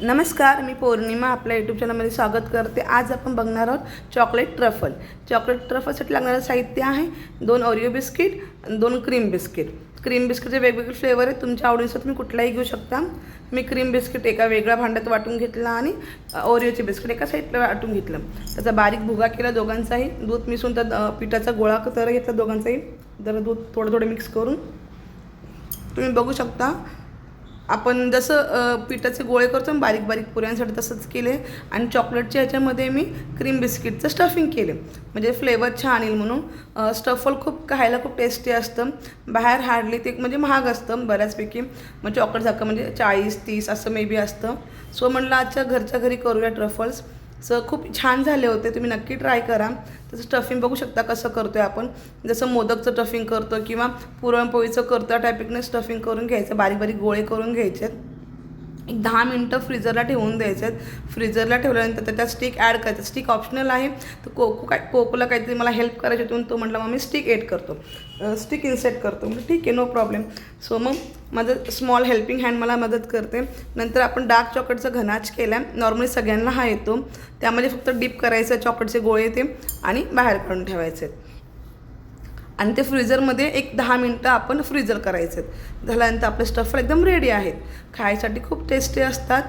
नमस्कार मी पौर्णिमा आपल्या यूट्यूब चॅनलमध्ये स्वागत करते. आज आपण बघणार आहोत चॉकलेट ट्रफल चॉकलेट ट्रफलसाठी लागणारं साहित्य आहे दोन ओरिओ बिस्किट दोन क्रीम बिस्किट क्रीम बिस्किटचे वेगवेगळे फ्लेवर आहेत. तुमच्या आवडीनुसार तुम्ही कुठलाही घेऊ शकता. मी क्रीम बिस्किट एका वेगळ्या भांड्यात वाटून घेतला आणि ओरिओचे बिस्किट एका साईडला वाटून घेतलं. त्याचा बारीक भुगा केला दोघांचाही. दूध मिसळून त्या पिठाचा गोळा तर घेतला दोघांचाही. जरा दूध थोडं थोडं मिक्स करून. तुम्ही बघू शकता आपण जसं पिठाचे गोळे करतो ना बारीक बारीक पुऱ्यांसाठी तसंच केले. आणि चॉकलेटच्या ह्याच्यामध्ये मी क्रीम बिस्किटचं स्टफिंग केले. म्हणजे फ्लेवर छान येईल म्हणून. स्टफल खूप खायला खूप टेस्टी असतं. बाहेर हार्डली ते म्हणजे महाग असतं बऱ्याचपैकी. मग चॉकलेट झाकं म्हणजे चाळीस तीस असं मे बी असतं. सो म्हणलं आजच्या घरच्या घरी करूया ट्रफल्स सो खूप छान झाले होते. तुम्ही नक्की ट्राय करा. तसं स्टफिंग बघू शकता कसं करतो आहे आपण. जसं मोदकचं स्टफिंग करतो किंवा पुरणपोळीचं करतो त्या टायपिकने स्टफिंग करून घ्यायचं. बारीक बारीक गोळे करून घ्यायचे. एक दहा मिनटं फ्रीजरला ठेवून द्यायचे. आहेत फ्रीजरला ठेवल्यानंतर त्याच्यात स्टिक ॲड करायचं. स्टिक ऑप्शनल आहे. तर कोको काय कोकोला काहीतरी मला हेल्प करायची होती तो म्हटला मग मी स्टिक एड करतो स्टिक इन्सेट करतो. म्हणजे ठीक आहे नो प्रॉब्लेम सो मग माझं स्मॉल हेल्पिंग हँड मला मदत करते. नंतर आपण डार्क चॉकलेटचा घनाच केला नॉर्मली सगळ्यांना हा येतो. त्यामध्ये फक्त डीप करायचं चॉकलेटचे गोळे ते आणि बाहेर काढून ठेवायचे. आणि ते फ्रीजरमध्ये एक दहा मिनटं आपण फ्रीजर करायचे झाल्यानंतर आपले स्टफर एकदम रेडी आहेत. खायसाठी खूप टेस्टी असतात.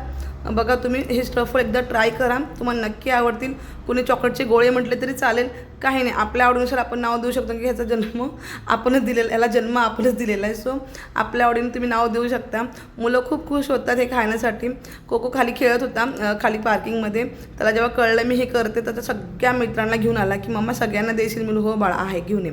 बघा तुम्ही हे स्टफर एकदा ट्राय करा. तुम्हाला नक्की आवडतील. कुणी चॉकलेटचे गोळे म्हटले तरी चालेल. काही नाही आपल्या आवडीनुसार आपण नाव देऊ शकतो. की ह्याचा जन्म आपणच दिलेला याला जन्म आपणच दिलेला आहे. सो आपल्या आवडीने तुम्ही नाव देऊ शकता. मुलं खूप खुश होतात हे खाण्यासाठी. कोको खाली खेळत होता खाली पार्किंगमध्ये त्याला जेव्हा कळलं मी हे करते तर त्या सगळ्या मित्रांना घेऊन आला की मम्मा सगळ्यांना देशील? मी हो बाळा आहे घेऊन ये.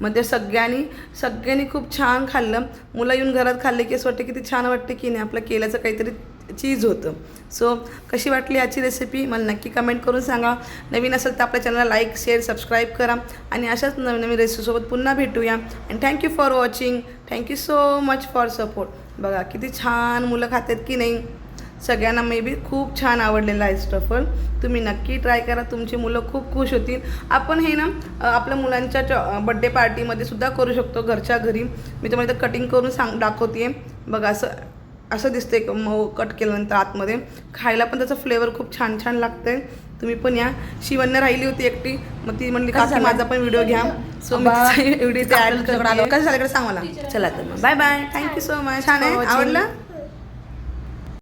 मग ते सगळ्यांनी सगळ्यांनी खूप छान खाल्लं. मुलं येऊन घरात खाल्ले की असं वाटतं की ते छान वाटते की नाही आपलं केल्याचं काहीतरी चीज होतं. सो कशी वाटली याची रेसिपी मला नक्की कमेंट करून सांगा. नवीन असेल तर आपल्या चॅनलला लाईक शेअर सबस्क्राईब करा. आणि अशाच नवीन नवीन रेसिपीसोबत पुन्हा भेटूया. And thank you for watching thank you so much for support बघा किती छान मुलं खातात की नाही? सगळ्यांना मे बी खूप छान आवडलेलं आहे स्टफल तुम्ही नक्की ट्राय करा. तुमची मुलं खूप खुश होतील. आपण हे ना आपल्या मुलांच्या बड्डे पार्टीमध्ये सुद्धा करू शकतो घरच्या घरी. मी तुम्हाला इथं कटिंग करून सांग दाखवते बघा असं असं दिसतंय क- मऊ कट केल्यानंतर आतमध्ये. खायला पण त्याचं फ्लेवर खूप छान छान लागतंय. तुम्ही पण या. शिवण्य राहिली होती एकटी. मग ती म्हणली काकी माझा पण व्हिडिओ घ्या. सो मी व्हिडिओ करणार कसं सांग मला. चला तर मग. Bye bye thank you so much छान आहे. आवडलं?